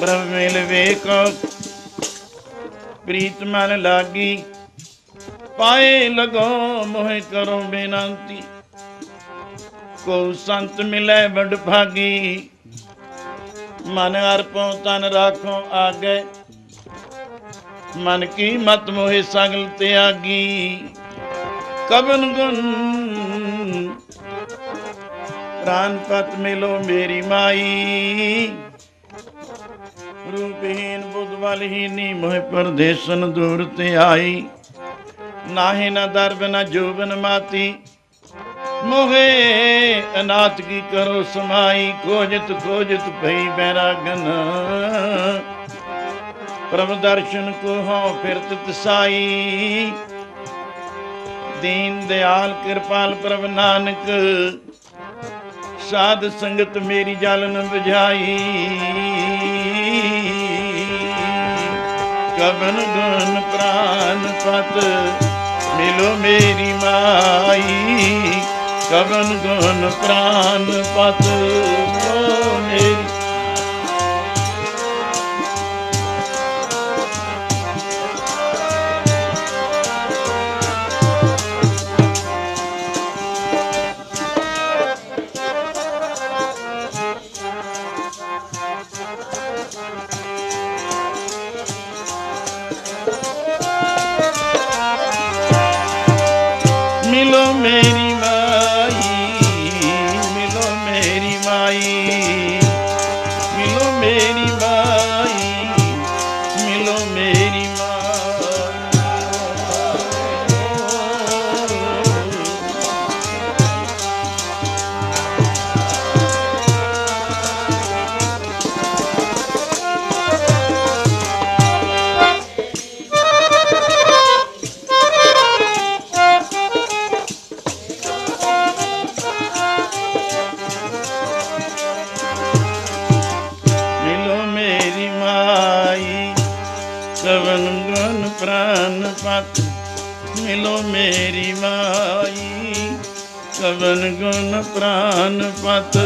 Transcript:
ਪ੍ਰਭ ਮਿਲ ਵੇਖੋ। ਪ੍ਰੀਤ ਮਨ ਲਾਗੀ, ਪਾਏ ਲਗੋ ਮੋਹਿ ਕਰੋ ਬੇਨੰਤੀ। ਕੋ ਸੰਤ ਮਿਲੇ ਬੜ ਭਾਗੀ, ਮਨ ਅਰਪੋ ਤਨ ਰਾਖੋ ਆਗੇ। ਮਨ ਕੀ ਮਤ ਮੋਹਿ ਸਗਲ ਤਿਆਗੀ ਕਬਨ ਗੁਣ। ਪ੍ਰਾਨ ਪਤ ਮਿਲੋ ਮੇਰੀ ਮਾਈ ਰੂਪਹੀਨ ਬੁੱਧ ਵਾਲਹੀਨੀ ਮੋਹਿ ਪਰਦੇਸਨ ਦੂਰ ਤੇ ਆਈ। ਨਾਹੀ ਨਾ ਦਰਬ ਨਾ ਜੋਬਨ ਮਾਤੀ। ਮੋਹੇ ਅਨਾਥ ਕੀ ਕਰੋ ਸਮਾਈ, ਖੋਜਤ ਖੋਜਤ ਭਈ ਬੈਰਾਗਨ। ਪ੍ਰਭ ਦਰਸ਼ਨ ਕੋ ਹਉ ਫਿਰਤ ਤਸਾਈ ਦੀਨ ਦਿਆਲ ਕਿਰਪਾਲ ਪ੍ਰਭ ਨਾਨਕ। ਸਾਧ ਸੰਗਤ ਮੇਰੀ ਜਲ ਬੁਝਾਈ। 부ਝਾਈ ਗੁਣ ਪ੍ਰਾਨ ਪਤ ਮਿਲੋ ਮੇਰੀ ਮਾਈ। ਕਬਨ ਗੁਣ ਪ੍ਰਾਨ ਪਤ ਮਿਲੋ ਮੇਰੀ ਮਿਲੋ ਮੇਰੀ ਮਾਈ ਮਿਲੋ ਮੇਰੀ ਮਾਈ ਮਿਲੋ ਮੇਰੀ ਮੇਰੀ ਮਾਈ ਕਵਨ ਗੁਣ ਪ੍ਰਾਨ ਪਤ ਮਿਲੋ ਮੇਰੀ ਮਾਈ ਕਵਨ ਗੁਣ ਪ੍ਰਾਨ ਪਤ।